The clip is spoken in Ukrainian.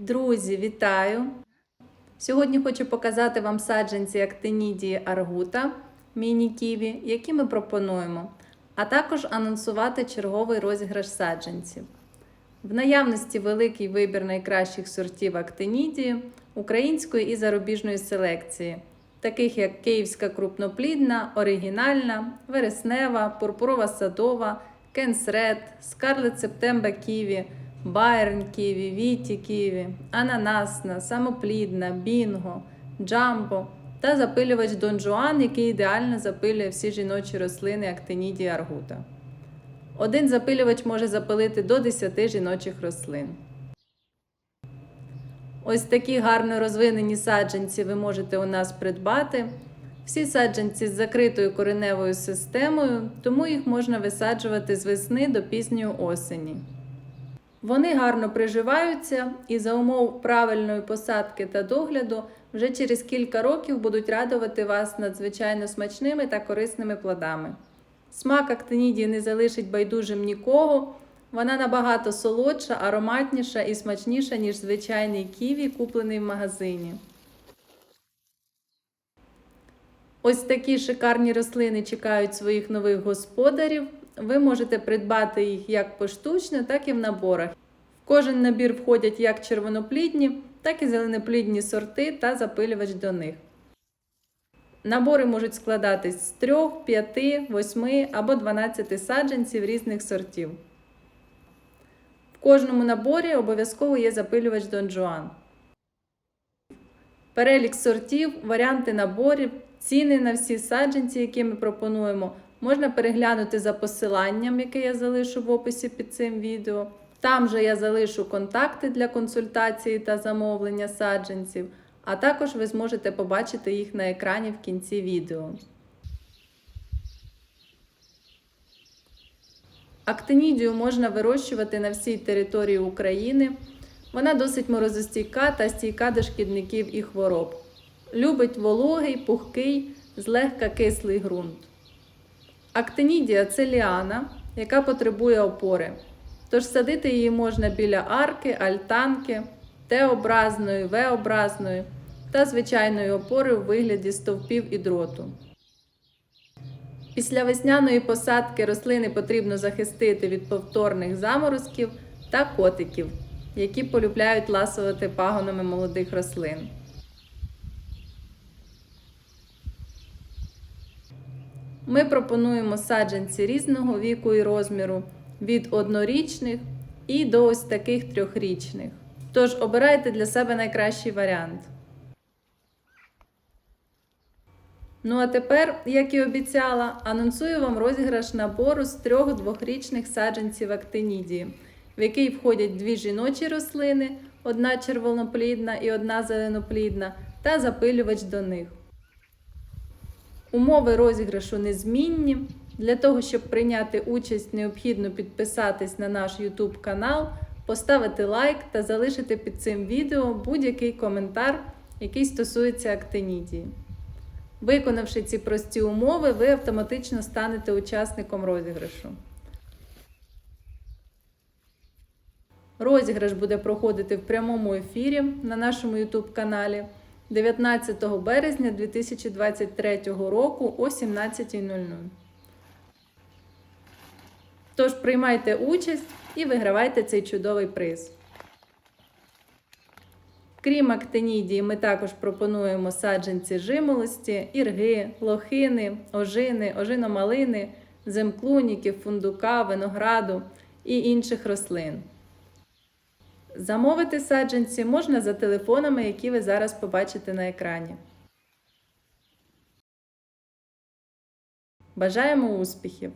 Друзі, вітаю! Сьогодні хочу показати вам саджанці актинідії аргута міні-ківі, які ми пропонуємо, а також анонсувати черговий розіграш саджанців. В наявності великий вибір найкращих сортів актинідії, української і зарубіжної селекції, таких як київська крупноплідна, оригінальна, вереснева, пурпурова садова, кенсред, скарлет септемба ківі, байрн ківі, віті ківі, ананасна, самоплідна, бінго, джамбо та запилювач Дон Жуан, який ідеально запилює всі жіночі рослини актинідії аргута. Один запилювач може запилити до 10 жіночих рослин. Ось такі гарно розвинені саджанці ви можете у нас придбати. Всі саджанці з закритою кореневою системою, тому їх можна висаджувати з весни до пізньої осені. Вони гарно приживаються і за умов правильної посадки та догляду вже через кілька років будуть радувати вас надзвичайно смачними та корисними плодами. Смак актинідії не залишить байдужим нікого. Вона набагато солодша, ароматніша і смачніша, ніж звичайний ківі, куплений в магазині. Ось такі шикарні рослини чекають своїх нових господарів. Ви можете придбати їх як поштучно, так і в наборах. В кожен набір входять як червоноплідні, так і зеленоплідні сорти та запилювач до них. Набори можуть складатись з 3, 5, 8 або 12 саджанців різних сортів. В кожному наборі обов'язково є запилювач Дон Жуан. Перелік сортів, варіанти наборів, ціни на всі саджанці, які ми пропонуємо, можна переглянути за посиланням, яке я залишу в описі під цим відео. Там же я залишу контакти для консультації та замовлення саджанців, а також ви зможете побачити їх на екрані в кінці відео. Актинідію можна вирощувати на всій території України. Вона досить морозостійка та стійка до шкідників і хвороб. Любить вологий, пухкий, злегка кислий ґрунт. Актинідія це ліана, яка потребує опори. Тож садити її можна біля арки, альтанки, Т-образної, В-образної та звичайної опори у вигляді стовпів і дроту. Після весняної посадки рослини потрібно захистити від повторних заморозків та котиків, які полюбляють ласувати пагонами молодих рослин. Ми пропонуємо саджанці різного віку і розміру від однорічних і до ось таких трьохрічних. Тож обирайте для себе найкращий варіант. Ну а тепер, як і обіцяла, анонсую вам розіграш набору з трьох двохрічних саджанців актинідії, в який входять дві жіночі рослини, одна червоноплідна і одна зеленоплідна, та запилювач до них. Умови розіграшу незмінні. Для того, щоб прийняти участь, необхідно підписатись на наш YouTube канал, поставити лайк та залишити під цим відео будь-який коментар, який стосується актинідії. Виконавши ці прості умови, ви автоматично станете учасником розіграшу. Розіграш буде проходити в прямому ефірі на нашому YouTube каналі 19 березня 2023 року о 17.00. Тож приймайте участь і вигравайте цей чудовий приз. Крім актинідії, ми також пропонуємо саджанці жимолості, ірги, лохини, ожини, ожиномалини, земклуніків, фундука, винограду і інших рослин. Замовити саджанці можна за телефонами, які ви зараз побачите на екрані. Бажаємо успіхів!